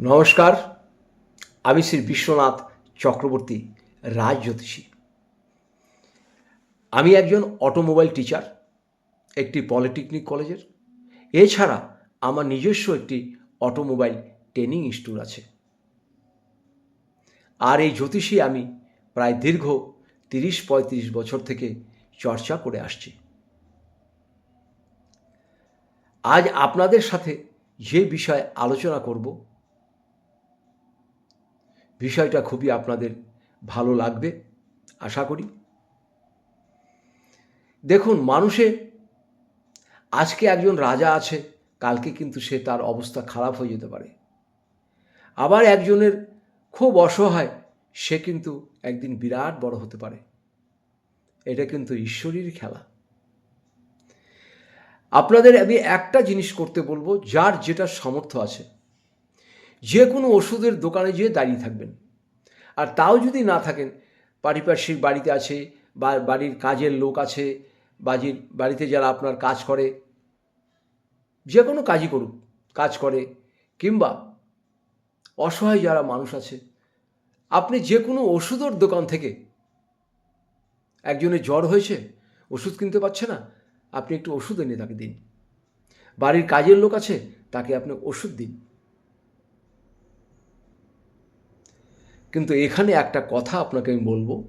নমস্কার, আমি শ্রী বিশ্বনাথ চক্রবর্তী রাজ জ্যোতিষী আমি একজন অটোমোবাইল টিচার, একটি পলিটেকনিক কলেজের। এছাড়া আমার নিজস্ব একটি অটোমোবাইল ট্রেনিং ইনস্টিটিউট আছে। আর এই জ্যোতিষী আমি প্রায় দীর্ঘ তিরিশ পঁয়ত্রিশ বছর থেকে চর্চা করে আসছি। আজ আপনাদের সাথে যে বিষয়ে আলোচনা করব বিষয়টা খুবই আপনাদের ভালো লাগবে, আশা করি। দেখুন, মানুষে, আজকে একজন রাজা আছে, কালকে কিন্তু সে তার অবস্থা খারাপ হয়ে যেতে পারে। আবার একজনের খুব অসহায়, সে কিন্তু একদিন বিরাট বড় হতে পারে। এটা কিন্তু ঈশ্বরীর খেলা। আপনাদের আমি একটা জিনিস করতে বলব, যার যেটা সামর্থ্য আছে যে কোনো ওষুধের দোকানে যেয়ে দাঁড়িয়ে থাকবেন। আর তাও যদি না থাকেন, পারিপার্শ্বিক বাড়িতে আছে বা বাড়ির কাজের লোক আছে বাজির বাড়িতে যারা আপনার কাজ করে যে কোনো কাজই করুক, কাজ করে, কিংবা অসহায় যারা মানুষ আছে, আপনি যে কোনো ওষুধের দোকান থেকে, একজনের জ্বর হয়েছে, ওষুধ কিনতে পারছে না, আপনি একটু ওষুধ এনে তাকে দিন। বাড়ির কাজের লোক আছে, তাকে আপনি ওষুধ দিন। কিন্তু এখানে একটা কথা আপনাকে আমি বলব।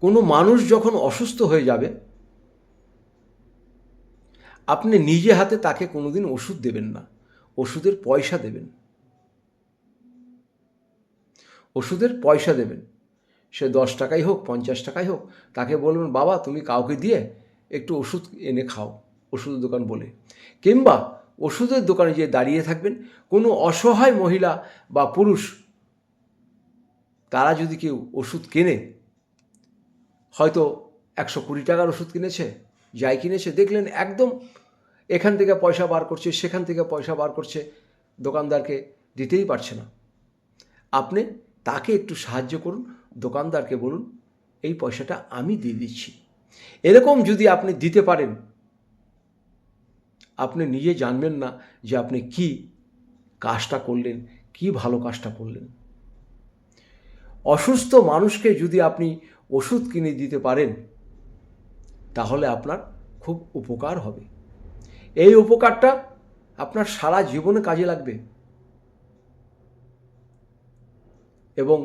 কোনো মানুষ যখন অসুস্থ হয়ে যাবে, আপনি নিজে হাতে তাকে কোনোদিন ওষুধ দেবেন না। ওষুধের পয়সা দেবেন। ওষুধের পয়সা দেবেন। সে দশ টাকাই হোক, পঞ্চাশ টাকাই হোক, তাকে বলবেন, বাবা, তুমি কাউকে দিয়ে একটু ওষুধ এনে খাও, ওষুধের দোকান বলে। কিংবা ওষুধের দোকানে যে দাঁড়িয়ে থাকবেন, কোনো অসহায় মহিলা বা পুরুষ তারা যদি কেউ ওষুধ কেনে, হয়তো একশো কুড়ি টাকার ওষুধ কিনেছে, যাই কিনেছে, দেখলেন একদম এখান থেকে পয়সা বার করছে, সেখান থেকে পয়সা বার করছে, দোকানদারকে দিতেই পারছে না। আপনি তাকে একটু সাহায্য করুন, দোকানদারকে বলুন, এই পয়সাটা আমি দিয়ে দিচ্ছি। এরকম যদি আপনি দিতে পারেন, আপনি নিজে জানবেন না যে আপনি কি কাজটা করলেন, কি ভালো কাজটা করলেন। অসুস্থ মানুষকে যদি আপনি ওষুধ কিনে দিতে পারেন, তাহলে আপনার খুব উপকার হবে। এই উপকারটা আপনার সারা জীবনে কাজে লাগবে। এবং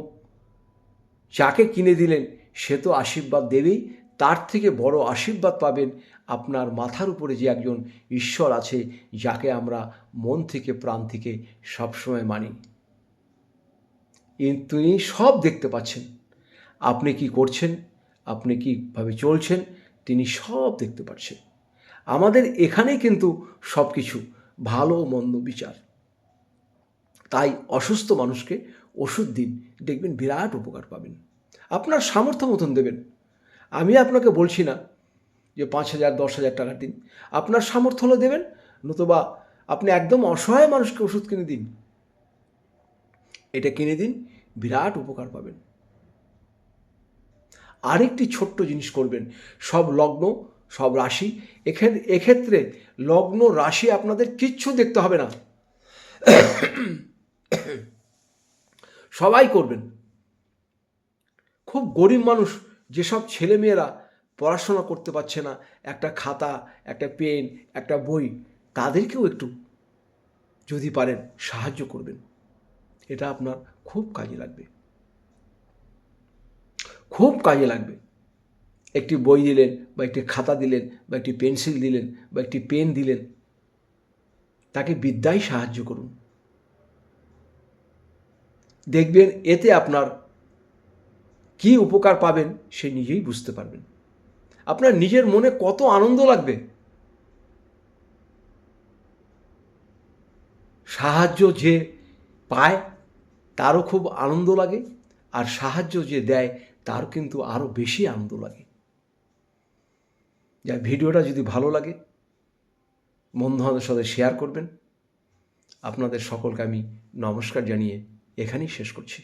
যাকে কিনে দিলেন, সে তো আশীর্বাদ দেবেই, তার থেকে বড় আশীর্বাদ পাবেন আপনার মাথার উপরে যে একজন ঈশ্বর আছে, যাকে আমরা মন থেকে, প্রাণ থেকে সবসময় মানি। তিনি সব দেখতে পাচ্ছেন। আপনি কি করছেন? আপনি কীভাবে চলছেন? তিনি সব দেখতে পাচ্ছেন। আমাদের এখানেই কিন্তু সব কিছু ভালো, মন্দ বিচার। তাই অসুস্থ মানুষকে ওষুধ দিন, দেখবেন বিরাট উপকার পাবেন। আপনার সামর্থ্য মতন দেবেন। আমি আপনাকে বলছি না যে পাঁচ হাজার, দশ হাজার টাকা দিন। আপনার সামর্থ্য হলে দেবেন, নতুবা আপনি একদম অসহায় মানুষকে ওষুধ কিনে দিন। এটা কিনে দিন, বিরাট উপকার পাবেন। আরেকটি ছোট্ট জিনিস করবেন, সব লগ্ন, সব রাশি এক্ষেত্রে লগ্ন, রাশি আপনাদের কিচ্ছু দেখতে হবে না। সবাই করবেন। খুব গরিব মানুষ, যেসব ছেলেমেয়েরা পড়াশোনা করতে পারছে না, একটা খাতা, একটা পেন, একটা বই, তাদেরকেও একটু যদি পারেন সাহায্য করবেন। এটা আপনার খুব কাজে লাগবে। খুব কাজে লাগবে। একটি বই দিলেন বা একটি খাতা দিলেন বা একটি পেন্সিল দিলেন বা একটি পেন দিলেন, তাকে বিদ্যায় সাহায্য করুন। দেখবেন এতে আপনার কি উপকার পাবেন সে নিজেই বুঝতে পারবেন। আপনার নিজের মনে কত আনন্দ লাগবে। সাহায্য যে পায় তারও খুব আনন্দ লাগে আর সাহায্য যে দেয় তার কিন্তু আরও বেশি আনন্দ লাগে। যা ভিডিওটা যদি ভালো লাগে বন্ধুবান্ধবের সাথে শেয়ার করবেন। আপনাদের সকলকে আমি নমস্কার জানিয়ে এখানেই শেষ করছি।